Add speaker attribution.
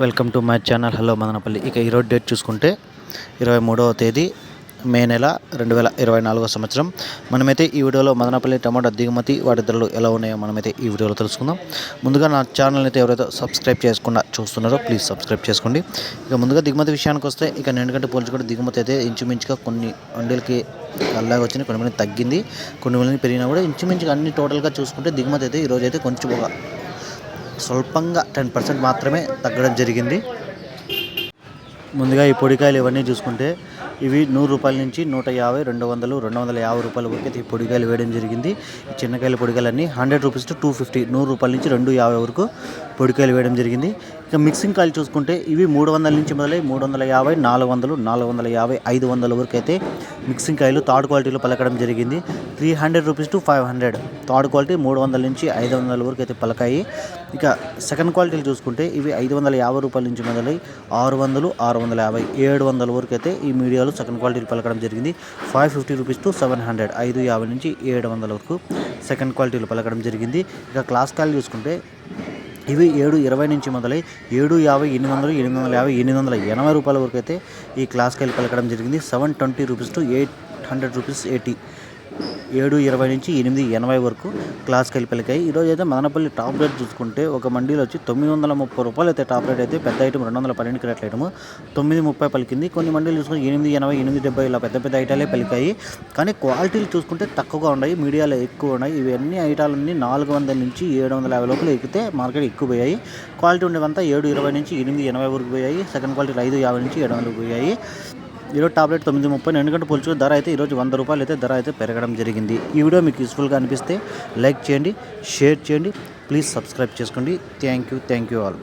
Speaker 1: Welcome to my channel. Hello Madanapalle. ఇక ఈరోజు date చూసుకుంటే ఇరవై మూడవ తేదీ మే నెల రెండు వేల ఇరవై నాలుగో సంవత్సరం. మనమైతే ఈ వీడియోలో మదనపల్లి టమాటా దిగుమతి వాటి ధరలు ఎలా ఉన్నాయో మనమైతే ఈ వీడియోలో తెలుసుకుందాం. ముందుగా నా ఛానల్ అయితే ఎవరైతే సబ్స్క్రైబ్ చేసుకుండా చూస్తున్నారో ప్లీజ్ సబ్స్క్రైబ్ చేసుకోండి. ఇక ముందుగా దిగుమతి విషయానికి వస్తే ఇక నిన్నకంటే పోల్చుకుంటే దిగుమతి అయితే ఇంచుమించుగా కొన్ని వండలకి అలాగే వచ్చినాయి కొన్ని మంది తగ్గింది. కొన్ని మంది పెరిగినా కూడా ఇంచుమించుగా అన్ని టోటల్గా చూసుకుంటే దిగుమతి అయితే ఈరోజు అయితే కొంచెం ఒక స్వల్పంగా టెన్ పర్సెంట్ మాత్రమే తగ్గడం జరిగింది. ముందుగా ఈ పొడికాయలు ఇవన్నీ చూసుకుంటే ఇవి నూరు రూపాయల నుంచి నూట యాభై రెండు వందలు రెండు వందల యాభై రూపాయల వరకు అయితే ఈ పొడికాయలు వేయడం జరిగింది. ఈ చిన్నకాయల పొడికాయలన్నీ hundred rupees to two fifty నూరు రూపాయల నుంచి రెండు యాభై వరకు పొడికాయలు వేయడం జరిగింది. ఇక మిక్సింగ్ కాయలు చూసుకుంటే ఇవి మూడు వందల నుంచి మొదలై మూడు వందల యాభై నాలుగు వందలు నాలుగు వందల యాభై ఐదు వందల వరకు అయితే మిక్సింగ్ కాయలు థర్డ్ క్వాలిటీలో పలకడం జరిగింది. Three hundred rupees to five hundred. Third quality మూడు వందల నుంచి ఐదు వందల వరకు అయితే పలకాయి. ఇక సెకండ్ క్వాలిటీలు చూసుకుంటే ఇవి ఐదు వందల యాభై రూపాయల నుంచి మొదలై ఆరు వందలు ఆరు వందల యాభై ఏడు వందల వరకు అయితే ఈ మీడియాలో సెకండ్ క్వాలిటీలు పలకడం జరిగింది. Five fifty rupees to seven hundred ఐదు యాభై నుంచి ఏడు వందల వరకు సెకండ్ క్వాలిటీలు పలకడం జరిగింది. ఇక క్లాస్ కాయలు చూసుకుంటే ఇవి ఏడు ఇరవై నుంచి మొదలై ఏడు యాభై ఎనిమిది వందలు ఎనిమిది వందల యాభై ఎనిమిది వందల ఎనభై రూపాయల వరకు అయితే ఈ క్లాస్కి వెళ్ళి పలకడం జరిగింది. Seven twenty rupees to eight hundred rupees eighty. ఏడు ఇరవై నుంచి ఎనిమిది ఎనభై వరకు క్లాస్కి వెళ్ళి పలికాయి ఈరోజు అయితే మదనపల్లి టాప్ రేట్ చూసుకుంటే ఒక మండీలో వచ్చి తొమ్మిది వందల ముప్పై రూపాయలు అయితే టాప్ రేట్ అయితే పెద్ద ఐటమ్ రెండు వందల పన్నెండు క్రేట్ల ఐటమ్. తొమ్మిది ముప్పై పలికింది. కొన్ని మండీలు చూసుకుంటే ఎనిమిది ఎనభై ఎనిమిది డెబ్బై ఇలా పెద్ద పెద్ద ఐటాలే పలికాయి. కానీ క్వాలిటీలు చూసుకుంటే తక్కువగా ఉన్నాయి మీడియాలో ఎక్కువ ఉన్నాయి. ఇవన్నీ ఐటాలన్నీ నాలుగు వందల నుంచి ఏడు వందల యాభై లోపల ఎక్కితే మార్కెట్ ఎక్కువ పోయాయి. క్వాలిటీ ఉండేవంతా ఏడు ఇరవై నుంచి ఎనిమిది ఎనభై వరకు పోయాయి. సెకండ్ క్వాలిటీ ఐదు యాభై నుంచి ఏడు వందలకు పోయాయి. ఈరోజు టాబ్లెట్ తొమ్మిది ముప్పై ఎందుకంటే పోల్చుకుని ధర అయితే ఈరోజు వంద రూపాయలు అయితే ధర అయితే పెరగడం జరిగింది. ఈ వీడియో మీకు యూస్ఫుల్గా అనిపిస్తే లైక్ చేయండి షేర్ చేయండి ప్లీజ్ సబ్స్క్రైబ్ చేసుకోండి. Thank you thank you all